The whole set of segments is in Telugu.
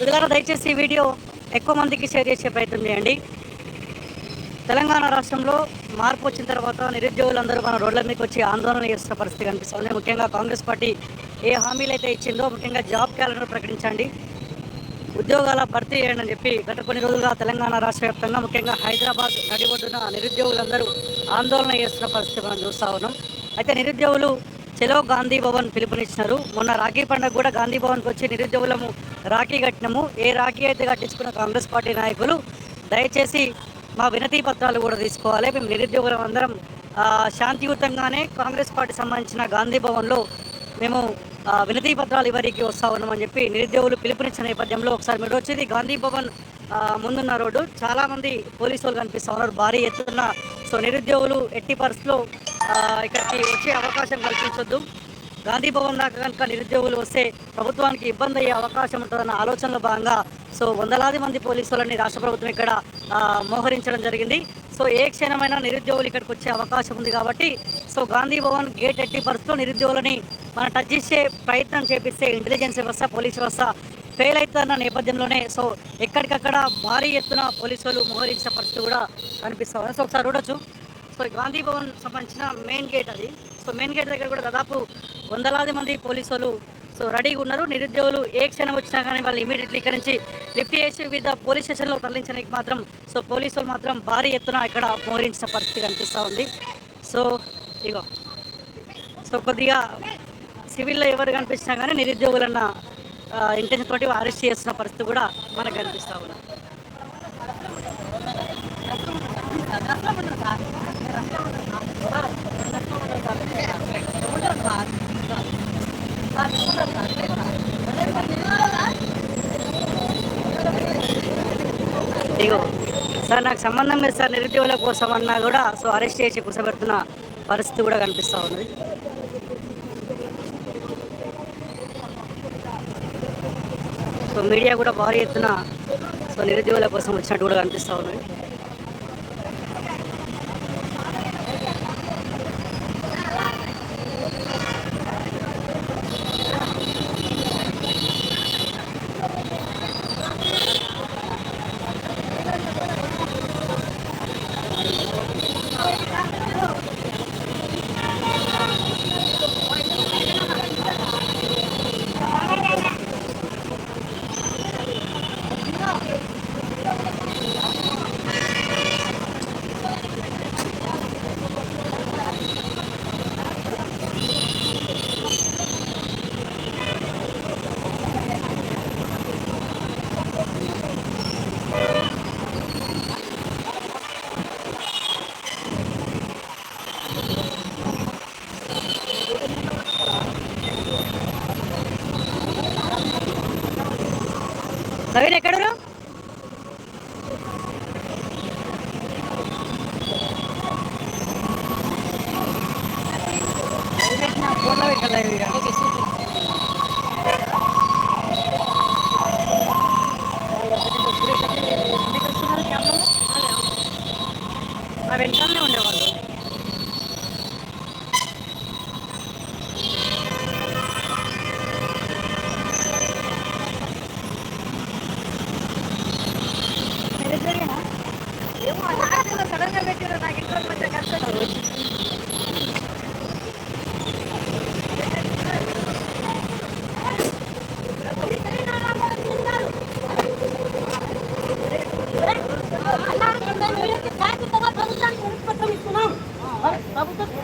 నమస్తే దయచేసి ఈ వీడియో ఎక్కువ మందికి షేర్ చేసే ప్రయత్నం చేయండి. తెలంగాణ రాష్ట్రంలో మార్పు వచ్చిన తర్వాత నిరుద్యోగులందరూ మన రోడ్ల మీదకి వచ్చి ఆందోళన చేస్తున్న పరిస్థితి కనిపిస్తుంది. ముఖ్యంగా కాంగ్రెస్ పార్టీ ఏ హామీలు అయితే ఇచ్చిందో ముఖ్యంగా జాబ్ క్యాలెండర్ ప్రకటించండి. ఉద్యోగాల భర్తీ చేయండి అని చెప్పి గత కొన్ని రోజులుగా తెలంగాణ రాష్ట్ర వ్యాప్తంగా ముఖ్యంగా హైదరాబాద్ నడిబొడ్డున నిరుద్యోగులందరూ ఆందోళన చేస్తున్న పరిస్థితి మనం చూస్తూ ఉన్నాం. అయితే నిరుద్యోగులు చెలో గాంధీ భవన్ పిలుపునిచ్చినారు. మొన్న రాఖీ పండుగ కూడా గాంధీ భవన్కి వచ్చి నిరుద్యోగులము రాఖీ కట్టినము. ఏ రాఖీ అయితే కట్టించుకున్న కాంగ్రెస్ పార్టీ నాయకులు దయచేసి మా వినతి పత్రాలు కూడా తీసుకోవాలి. మేము నిరుద్యోగులం అందరం శాంతియుతంగానే కాంగ్రెస్ పార్టీ సంబంధించిన గాంధీ భవన్లో మేము వినతి పత్రాలు ఇవరికి వస్తా ఉన్నామని చెప్పి నిరుద్యోగులు పిలుపునిచ్చిన నేపథ్యంలో ఒకసారి మీరు వచ్చేది గాంధీ భవన్ ముందున్న రోడ్డు. చాలామంది పోలీసు వాళ్ళు కనిపిస్తూ ఉన్నారు. భారీ ఎత్తున. సో నిరుద్యోగులు ఎట్టి పరిస్థితుల్లో ఇక్కడికి వచ్చే అవకాశం కల్పించొద్దు. గాంధీ భవన్ దాకా కనుక నిరుద్యోగులు వస్తే ప్రభుత్వానికి ఇబ్బంది అయ్యే అవకాశం ఉంటుందన్న ఆలోచనలో భాగంగా సో వందలాది మంది పోలీసులని రాష్ట్ర ప్రభుత్వం ఇక్కడ మోహరించడం జరిగింది. సో ఏ క్షణమైనా నిరుద్యోగులు ఇక్కడికి వచ్చే అవకాశం ఉంది కాబట్టి సో గాంధీ భవన్ గేట్ ఎట్టి పరిస్థితుల్లో నిరుద్యోగులని మనం టచ్ చేసే ప్రయత్నం చేపిస్తే ఇంటెలిజెన్స్ వ్యవస్థ పోలీస్ వ్యవస్థ ఫెయిల్ అవుతున్న నేపథ్యంలోనే సో ఎక్కడికక్కడ భారీ ఎత్తున పోలీసులు మోహరించిన పరిస్థితి కూడా కనిపిస్తా ఉంది. సో ఒకసారి చూడొచ్చు. సో గాంధీ భవన్ సంబంధించిన మెయిన్ గేట్ అది. సో మెయిన్ గేట్ దగ్గర కూడా దాదాపు వందలాది మంది పోలీసులు సో రెడీగా ఉన్నారు. నిరుద్యోగులు ఏ క్షణం వచ్చినా కానీ వాళ్ళు ఇమీడియట్లీ ఇక్కడ నుంచి లిఫ్ట్ చేసి వివిధ పోలీస్ స్టేషన్లో తరలించడానికి మాత్రం సో పోలీసులు మాత్రం భారీ ఎత్తున ఇక్కడ మోహరించిన పరిస్థితి కనిపిస్తూ ఉంది. సో ఇగో సో కొద్దిగా సివిల్లో ఎవరు కనిపించినా కానీ నిరుద్యోగులన్న ఇంటెన్షన్ తోటి అరెస్ట్ చేస్తున్న పరిస్థితి కూడా మనకు కనిపిస్తూ ఉంది. ఇదిగో సార్ నాకు సంబంధం లేదు సార్ నెగిటివ్ల కోసం అన్నా కూడా సో అరెస్ట్ చేసి కూర్చోబెడుతున్న పరిస్థితి కూడా కనిపిస్తూ ఉంది. సో మీడియా కూడా భారీ ఎత్తున సో నిరుద్యోగుల కోసం వచ్చినట్టు కూడా కనిపిస్తూ ఉంది. నవీన్ ఎక్కడరు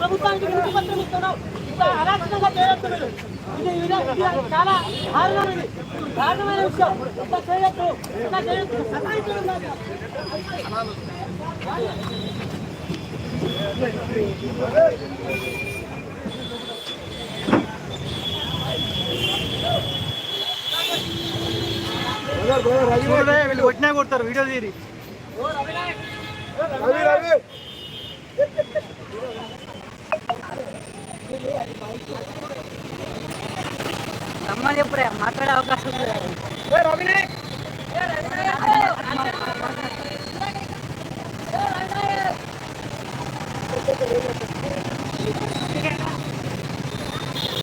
ప్రభుత్వానికి వినతి పత్రం ఇస్తున్నాం. ఇంత అరాచకంగా చేయొద్దు మీరు. ఇది చాలా దారుణం ఇది దారుణమైన విషయం. సతాయించడం. చూడలే వీళ్ళు కొట్టినా కొడతారు. వీడియో తీరి రమ్మని చెప్పుడే మాట్లాడే అవకాశం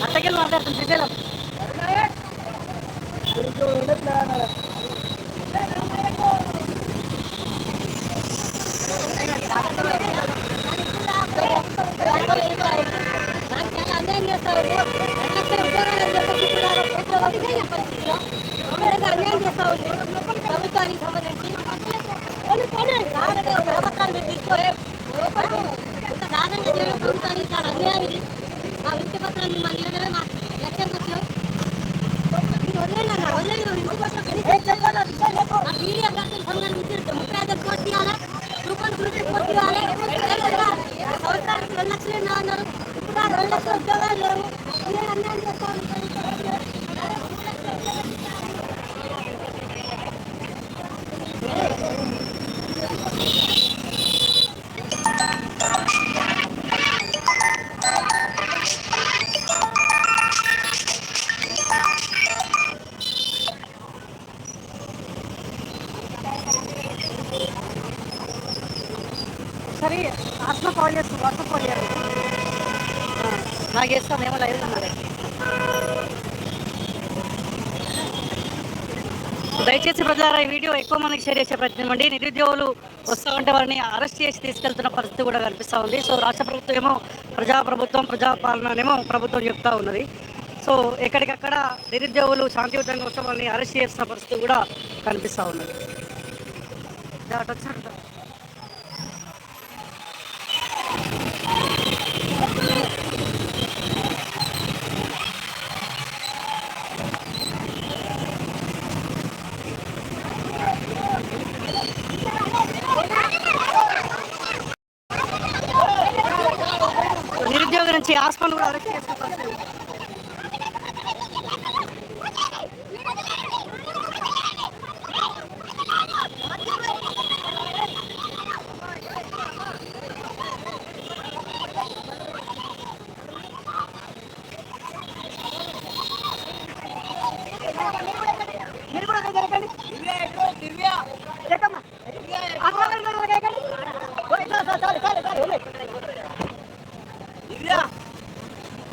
అత్తకెళ్ళి మాట్లాడుతుంది శ్రీశైలం. అన్యాయం చేస్తారు? అన్యాయం చేస్తారు ప్రభుత్వానికి సంబంధించి ప్రభుత్వాన్ని తీసుకోలే దారుణంగా చేయడం ప్రభుత్వానికి చాలా అన్యాయం ఇది మా వృత్తి పత్రాన్ని మా నిలబడే మా లక్ష్యం మీడియా సంబంధించి ముప్పై ఐదు ఇవ్వాలి రూపాయలు గురించి ఇవ్వాలి సంవత్సరానికి రెండు లక్షలు ఇప్పుడు రెండు లక్షల ఉద్యోగాలు లేవు అన్యాయం చేస్తా దయచేసి ప్రజలారా ఈ వీడియో ఎక్కువ మందికి షేర్ చేసే ప్రయత్నం అండి నిరుద్యోగులు వస్తూ ఉంటే వారిని అరెస్ట్ చేసి తీసుకెళ్తున్న పరిస్థితి కూడా కనిపిస్తూ ఉంది. సో రాష్ట్ర ప్రభుత్వం ఏమో ప్రజాప్రభుత్వం ప్రజాపాలననేమో ప్రభుత్వం చెప్తా ఉన్నది. సో ఎక్కడికక్కడ నిరుద్యోగులు శాంతియుతంగా వస్తే వాళ్ళని అరెస్ట్ చేస్తున్న పరిస్థితి కూడా కనిపిస్తూ ఉన్నది. దాటి వచ్చినట్టు నిరుద్యోగ నుంచి హాస్పిటల్ కూడా అరెస్ట్ చేసిన పరిస్థితి. మీరు కూడా అక్కడ జరగండి. ఎక్కమ్మా. అక్కడ జరగండి. ఓ, ఇట్లా, సార్, సార్, సార్, సార్, ఓలే.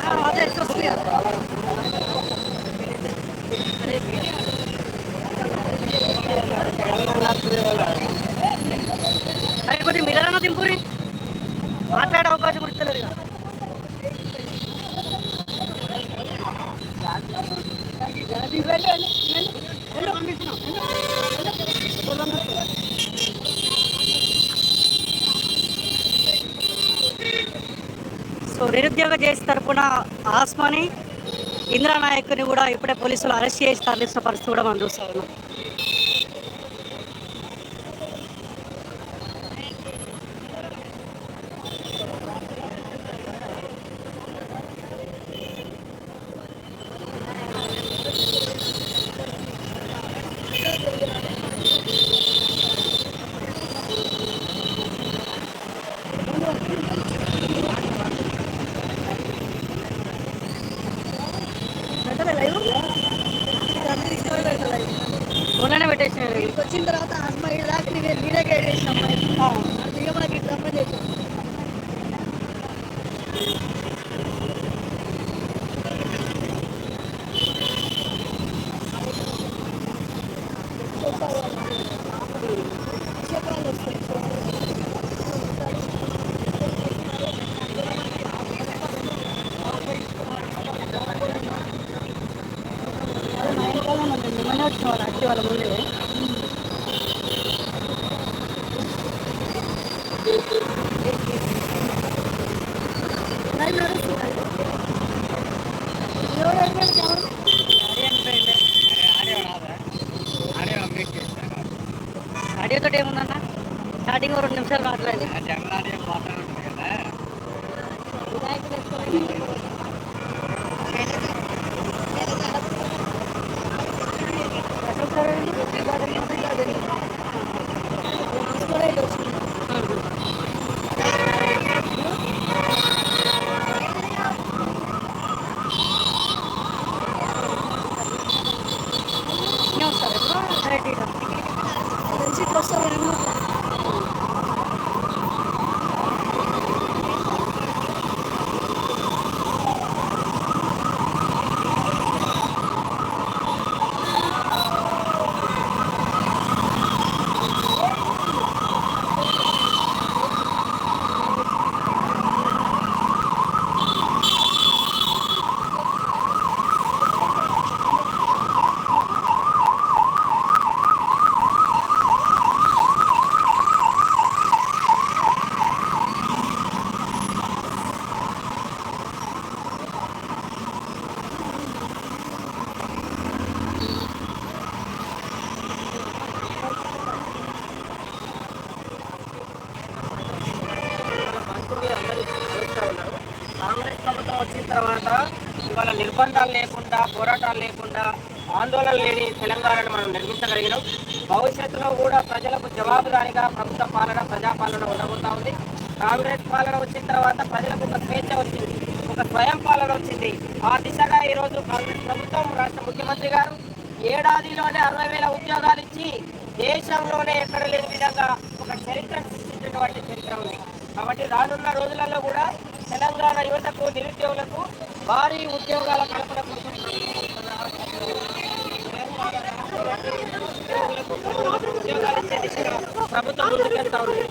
ఆ, అదే చూస్తున్నా. అరే కొద్దిగా మిగలన దింపురి మాట్లాడే అవకాశం కూడా ఇస్తలేదు ఇక. సో నిరుద్యోగ చేసి తరపున ఆస్మాని ఇంద్రానాయక్ని కూడా ఇప్పుడే పోలీసులు అరెస్ట్ చేసి తరలిస్తున్న పరిస్థితి కూడా మనం చూస్తా ఉన్నాం. వాళ్ళ ముందే మరి నడుస్తున్నారు ఎవరు ఎవరు ఆడియో తోటి ఏముందన్న స్టార్టింగ్ రెండు నిమిషాలు మాట్లాడి వినాయకుడు ఎక్కువ వస్తారు డైరెక్ట్ ఇక. నుంచి వస్తారు కాంగ్రెస్ ప్రభుత్వం వచ్చిన తర్వాత ఇవాళ నిర్బంధాలు లేకుండా పోరాటాలు లేకుండా ఆందోళన లేని తెలంగాణను మనం నిర్మించగలిగినాం. భవిష్యత్తులో కూడా ప్రజలకు జవాబుదారీగా ప్రభుత్వ పాలన ప్రజాపాలన ఉండబోతా ఉంది. కాంగ్రెస్ పాలన వచ్చిన తర్వాత ప్రజలకు ఒక స్వేచ్ఛ వచ్చింది ఒక స్వయం పాలన వచ్చింది. ఆ దిశగా ఈరోజు కాంగ్రెస్ ప్రభుత్వం రాష్ట్ర ముఖ్యమంత్రి గారు ఏడాదిలోనే అరవై వేల ఉద్యోగాలు ఇచ్చి దేశంలోనే ఎక్కడ లేని విధంగా ఒక చరిత్ర సృష్టించినటువంటి చరిత్ర ఉంది. కాబట్టి రానున్న రోజులలో కూడా తెలంగాణ యువతకు నిరుద్యోగులకు భారీ ఉద్యోగాల కల్పన కోసం ప్రభుత్వం ముందుకెళ్తా ఉంది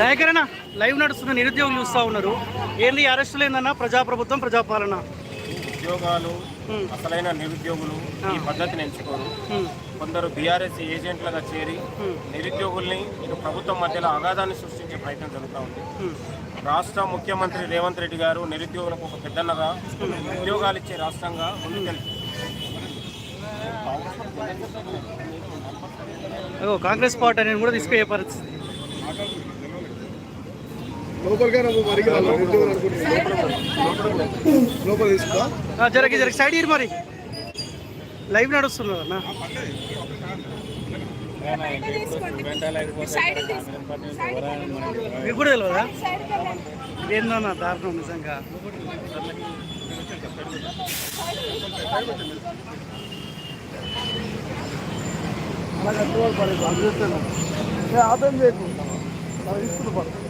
దయకరణ లైవ్ నిరుద్యోగులు చూస్తూ ఉన్నారు. ఏంది అరెస్టులు ఏందన్నా? ప్రజాప్రభుత్వం ప్రజాపాలన. ఉద్యోగాలు అసలైన నిరుద్యోగులు ఈ పద్ధతిని ఎంచుకోరు. కొందరు బీఆర్ఎస్ ఏజెంట్లుగా చేరి నిరుద్యోగుల్ని ఇటు ప్రభుత్వం మధ్యలో అగాధాన్ని సృష్టించే ప్రయత్నం జరుగుతూ ఉంది. రాష్ట్ర ముఖ్యమంత్రి రేవంత్ రెడ్డి గారు నిరుద్యోగులకు ఒక పెద్దన్నగా ఉద్యోగాలు ఇచ్చే రాష్ట్రంగా ముందుకెళ్తుంది అగో కాంగ్రెస్ పార్టీ అనేది కూడా తీసుకుపోయే పరిస్థితి. జరగ జరగ. సైడ్ ఇరు మరి. లైవ్ నడుస్తున్నారు అన్న. మీకు కూడా తెలియదా ఏందన్న దారుణం నిజంగా? ఆపేం చేయకు. తీసుకుంటా ఏం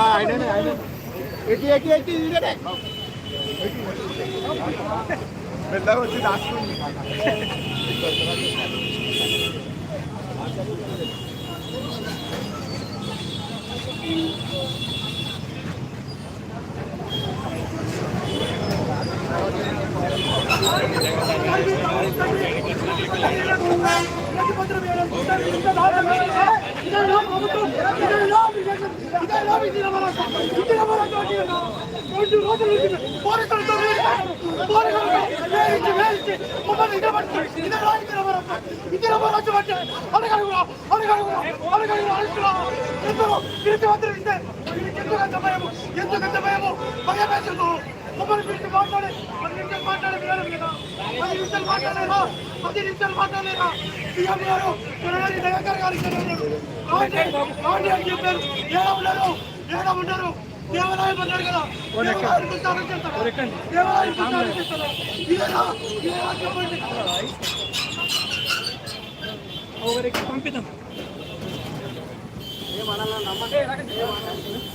ఆయననే ఆయన ఎక్కి ఎక్కి ఎక్కి ఈడనే మెల్లగా వచ్చి దాచుకుంది ఎందుకంత భయము భయమేసిందో మమ్మల్ని పిలిచి మాట్లాడే పది నిమిషాలు మాట్లాడే వినాలి కదా పది నిమిషాలు మాట్లాడలేదా పది నిమిషాలు మాట్లాడలేదా సీఎం గారు కొనడానికి దయాకర్ గారు ఇక్కడ ఉన్నారు. రాండి రాండి అని చెప్పారు. ఏడా ఉన్నారు? ఏడా ఉన్నారు? దేవాలయం అన్నారు కదా. దేవాలయం ప్రచారం చేస్తారా? దేవాలయం ప్రచారం చేస్తారా? ఇదేనా ఇదేనా చెప్పండి పంపిద్దాం. ఎందుకు చెప్తున్నారా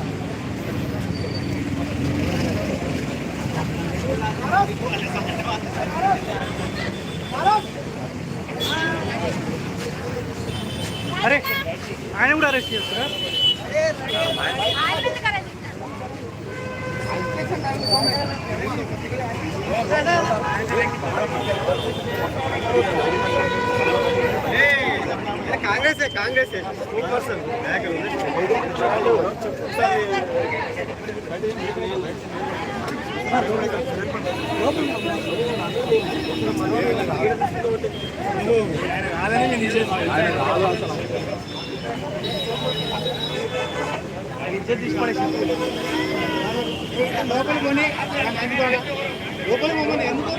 అరే ఆయన కూడా అరెస్ట్ చేస్తారా కాంగ్రెస్ కాంగ్రెస్ టూ పర్సెంట్ కొని లోపలికి ఎందుకు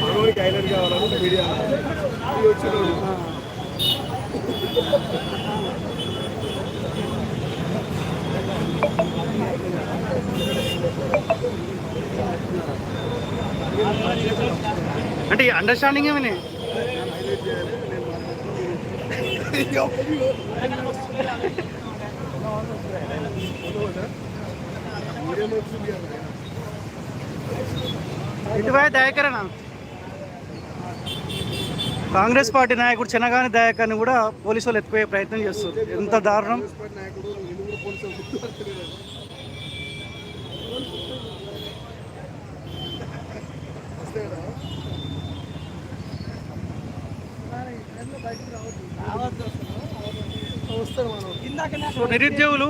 మనోడికి హైలైట్ కావాలని మీడియా వచ్చినోడు అంటే అండర్స్టాండింగ్ ఏమని? ఇటువై దయాకరణ కాంగ్రెస్ పార్టీ నాయకుడు చిన్నగాని దయాకర్ని కూడా పోలీసు వాళ్ళు ఎత్తుకుపోయే ప్రయత్నం చేస్తారు ఎంత దారుణం. నాయకుడు ఎలుగురు పోలీసులు గుర్తుపడతలేరు. వస్తే కదా వస్తారు మనం సో నిరుద్యోగులు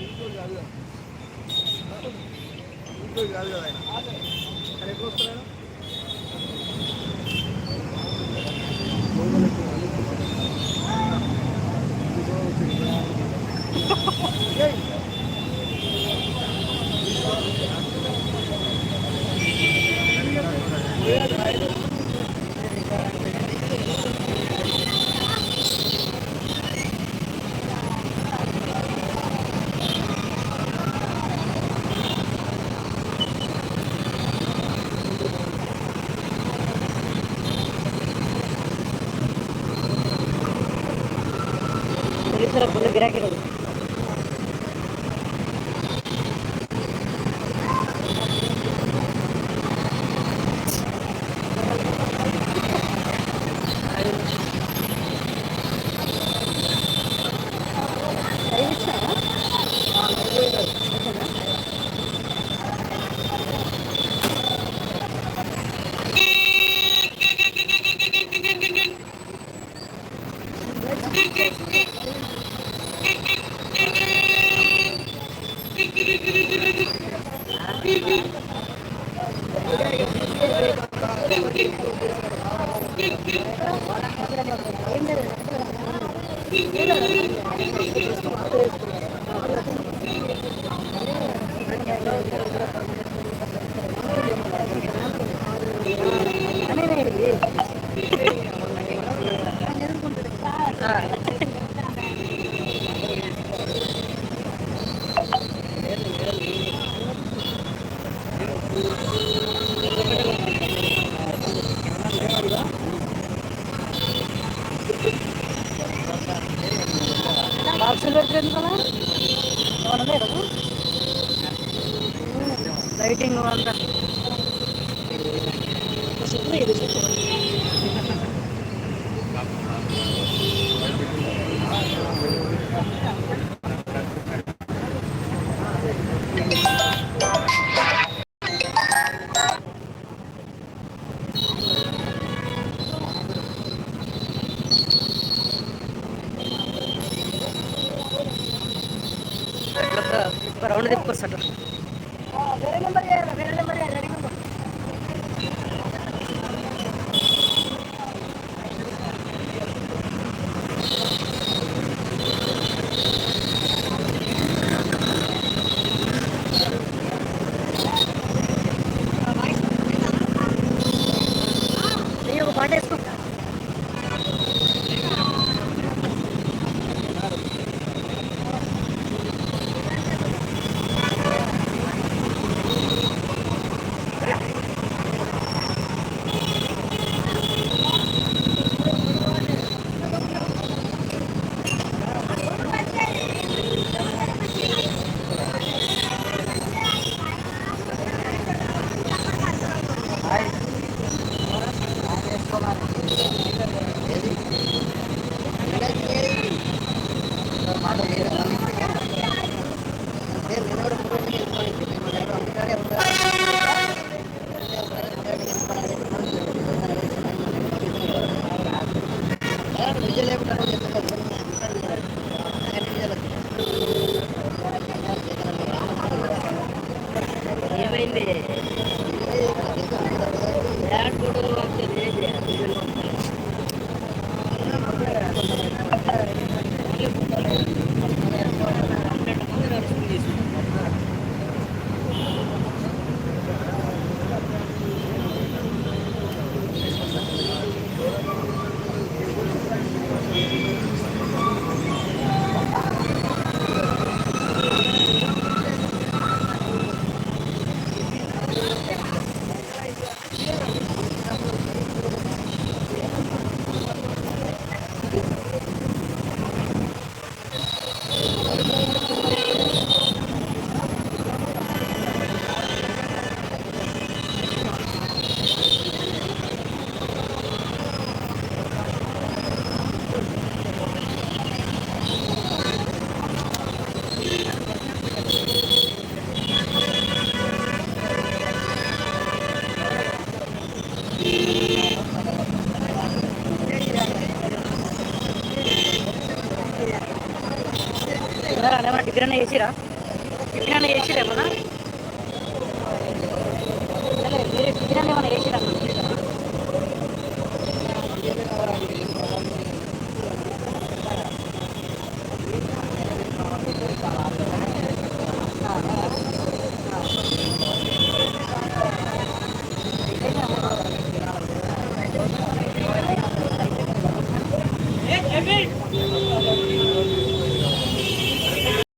ఇంట్లో కాదు కదా ఆయన. ఆయన ఎక్కడ வந்து கிரக గిరాకీ రోజు బాక్సులు పెట్టలేదు కదా ఏమన్నా లేదా? లైటింగ్ అంతా ఒక రౌండ్